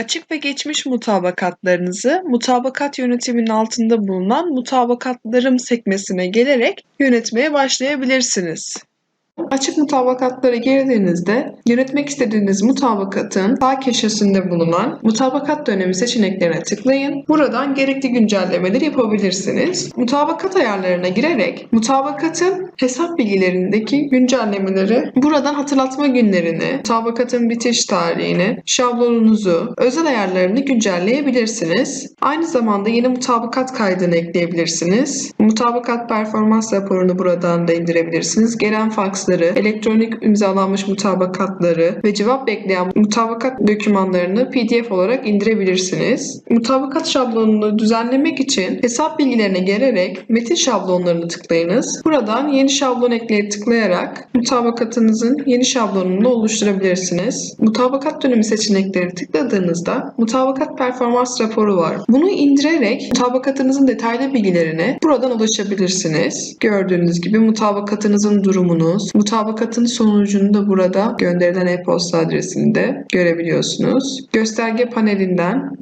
Açık ve geçmiş mutabakatlarınızı mutabakat yönetiminin altında bulunan mutabakatlarım sekmesine gelerek yönetmeye başlayabilirsiniz. Açık mutabakatlara girdiğinizde yönetmek istediğiniz mutabakatın sağ köşesinde bulunan mutabakat dönemi seçeneklerine tıklayın. Buradan gerekli güncellemeleri yapabilirsiniz. Mutabakat ayarlarına girerek mutabakatın hesap bilgilerindeki güncellemeleri buradan hatırlatma günlerini, mutabakatın bitiş tarihini, şablonunuzu, özel ayarlarını güncelleyebilirsiniz. Aynı zamanda yeni mutabakat kaydını ekleyebilirsiniz. Mutabakat performans raporunu buradan da indirebilirsiniz. Gelen faksları, elektronik imzalanmış mutabakatları ve cevap bekleyen mutabakat dokümanlarını PDF olarak indirebilirsiniz. Mutabakat şablonunu düzenlemek için hesap bilgilerine gelerek metin şablonlarını tıklayınız. Buradan yeni şablon ekleye tıklayarak mutabakatınızın yeni şablonunu oluşturabilirsiniz. Mutabakat dönemi seçenekleri tıkladığınızda mutabakat performans raporu var. Bunu indirerek mutabakatınızın detaylı bilgilerine buradan ulaşabilirsiniz. Gördüğünüz gibi mutabakatınızın durumunuz, mutabakatın sonucunu da burada gönderilen e-posta adresinde görebiliyorsunuz. Gösterge panelinden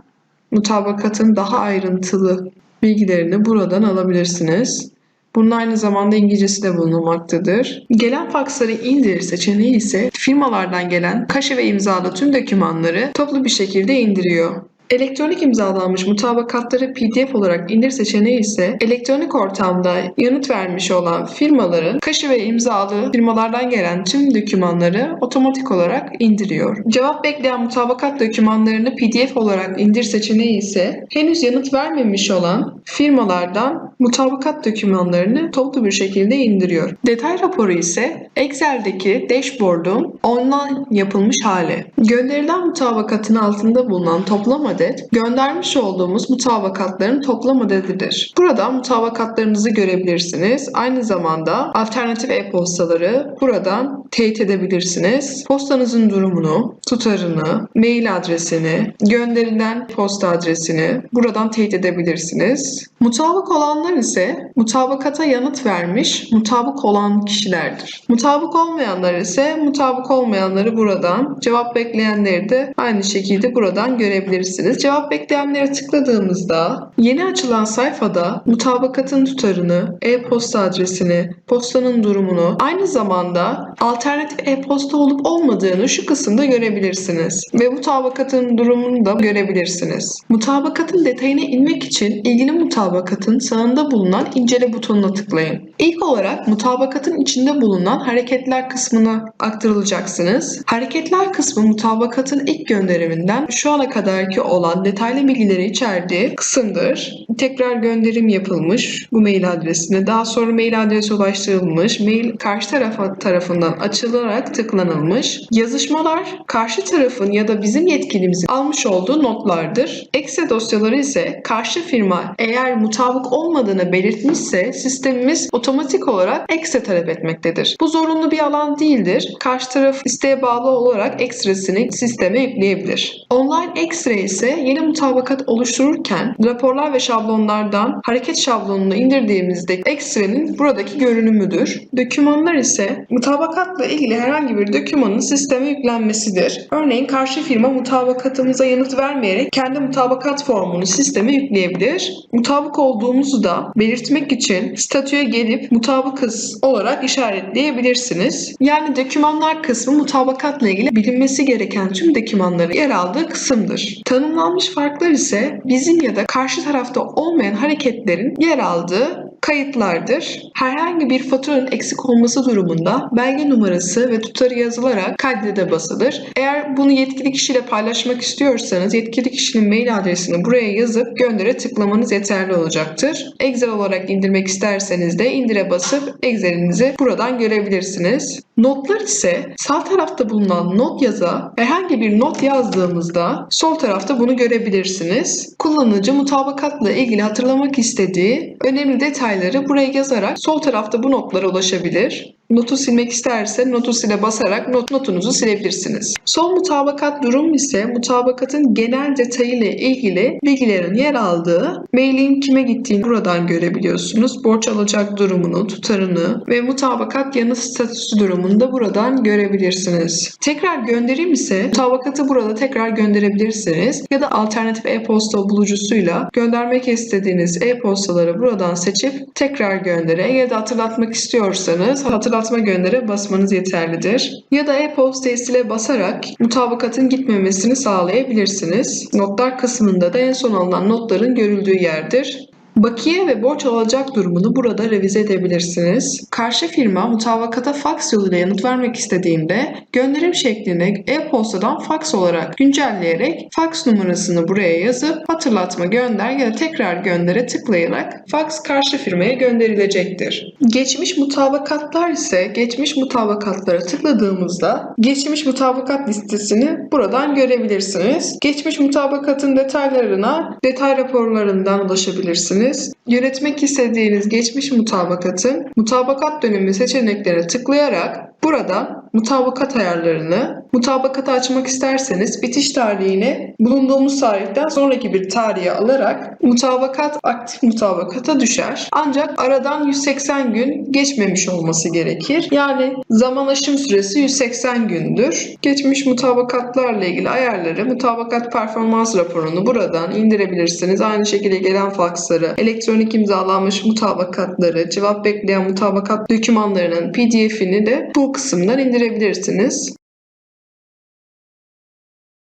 mutabakatın daha ayrıntılı bilgilerini buradan alabilirsiniz. Bunun aynı zamanda İngilizcesi de bulunmaktadır. Gelen faksları indir seçeneği ise firmalardan gelen kaşe ve imzalı tüm dokümanları toplu bir şekilde indiriyor. Elektronik imzalanmış mutabakatları PDF olarak indir seçeneği ise elektronik ortamda yanıt vermiş olan firmaların kaşı ve imzalı firmalardan gelen tüm dokümanları otomatik olarak indiriyor. Cevap bekleyen mutabakat dokümanlarını PDF olarak indir seçeneği ise henüz yanıt vermemiş olan firmalardan mutabakat dokümanlarını toplu bir şekilde indiriyor. Detay raporu ise Excel'deki dashboard'un online yapılmış hali. Gönderilen mutabakatın altında bulunan toplam adet göndermiş olduğumuz mutabakatların toplam adedidir. Burada mutabakatlarınızı görebilirsiniz. Aynı zamanda alternatif e-postaları buradan teyit edebilirsiniz. Postanızın durumunu, tutarını, mail adresini, gönderilen posta adresini buradan teyit edebilirsiniz. Mutabık olanlar ise mutabakata yanıt vermiş mutabık olan kişilerdir. Mutabık olmayanlar ise mutabık olmayanları buradan, cevap bekleyenleri de aynı şekilde buradan görebilirsiniz. Cevap bekleyenlere tıkladığımızda yeni açılan sayfada mutabakatın tutarını, e-posta adresini, postanın durumunu, aynı zamanda alternatif e-posta olup olmadığını şu kısımda görebilirsiniz. Ve mutabakatın durumunu da görebilirsiniz. Mutabakatın detayına inmek için ilgili mutabakatın sağında bulunan incele butonuna tıklayın. İlk olarak mutabakatın içinde bulunan hareketler kısmına aktarılacaksınız. Hareketler kısmı mutabakatın ilk gönderiminden şu ana kadarki olan detaylı bilgileri içerdiği kısımdır. Tekrar gönderim yapılmış bu mail adresine. Daha sonra mail adresi ulaştırılmış. Mail karşı tarafa tarafından açılarak tıklanılmış. Yazışmalar karşı tarafın ya da bizim yetkilimizin almış olduğu notlardır. Excel dosyaları ise karşı firma eğer mutabık olmadığını belirtmişse sistemimiz otomatik olarak Excel talep etmektedir. Bu zorunlu bir alan değildir. Karşı taraf isteğe bağlı olarak ekstresini sisteme yükleyebilir. Online ekstra ise yeni mutabakat oluştururken raporlar ve şablonlardan hareket şablonunu indirdiğimizde ekstrenin buradaki görünümüdür. Dokümanlar ise mutabakatla ilgili herhangi bir dokümanın sisteme yüklenmesidir. Örneğin karşı firma mutabakatımıza yanıt vermeyerek kendi mutabakat formunu sisteme yükleyebilir. Mutabık olduğumuzu da belirtmek için statüye gelip mutabıkız olarak işaretleyebilirsiniz. Yani dokümanlar kısmı mutabakatla ilgili bilinmesi gereken tüm dokümanların yer aldığı kısımdır. Tanımlanmış farklar ise bizim ya da karşı tarafta olmayan hareketlerin yer aldığı kayıtlardır. Herhangi bir faturanın eksik olması durumunda belge numarası ve tutarı yazılarak kaydede basılır. Eğer bunu yetkili kişiyle paylaşmak istiyorsanız yetkili kişinin mail adresini buraya yazıp göndere tıklamanız yeterli olacaktır. Excel olarak indirmek isterseniz de indire basıp Excel'inizi buradan görebilirsiniz. Notlar ise sağ tarafta bulunan not yaza herhangi bir not yazdığımızda sol tarafta bunu görebilirsiniz. Kullanıcı mutabakatla ilgili hatırlamak istediği önemli detayları buraya yazarak sol tarafta bu notlara ulaşabilir. Notu silmek isterse notu sile basarak not, notunuzu silebilirsiniz. Son mutabakat durum ise mutabakatın genel detayıyla ilgili bilgilerin yer aldığı mailin kime gittiğini buradan görebiliyorsunuz. Borç alacak durumunu, tutarını ve mutabakat yanıt statüsü durumunu da buradan görebilirsiniz. Tekrar gönderim ise mutabakatı burada tekrar gönderebilirsiniz ya da alternatif e-posta bulucusuyla göndermek istediğiniz e-postaları buradan seçip tekrar göndere ya da hatırlatmak istiyorsanız hatırlatma göndere basmanız yeterlidir. Ya da e-postayı sile basarak mutabakatın gitmemesini sağlayabilirsiniz. Notlar kısmında da en son alınan notların görüldüğü yerdir. Bakiye ve borç alacak durumunu burada revize edebilirsiniz. Karşı firma mutabakata faks yoluyla yanıt vermek istediğinde gönderim şeklini e-postadan faks olarak güncelleyerek faks numarasını buraya yazıp hatırlatma gönder ya da tekrar göndere tıklayarak faks karşı firmaya gönderilecektir. Geçmiş mutabakatlar ise geçmiş mutabakatlara tıkladığımızda geçmiş mutabakat listesini buradan görebilirsiniz. Geçmiş mutabakatın detaylarına detay raporlarından ulaşabilirsiniz. Yönetmek istediğiniz geçmiş mutabakatın mutabakat dönemi seçeneklerine tıklayarak burada mutabakat ayarlarını mutabakatı açmak isterseniz bitiş tarihini bulunduğumuz tarihten sonraki bir tarihe alarak mutabakat aktif mutabakata düşer. Ancak aradan 180 gün geçmemiş olması gerekir. Yani zaman aşım süresi 180 gündür. Geçmiş mutabakatlarla ilgili ayarları mutabakat performans raporunu buradan indirebilirsiniz. Aynı şekilde gelen faksları, elektronik imzalanmış mutabakatları, cevap bekleyen mutabakat dokümanlarının pdf'ini de bu kısımdan indirebilirsiniz.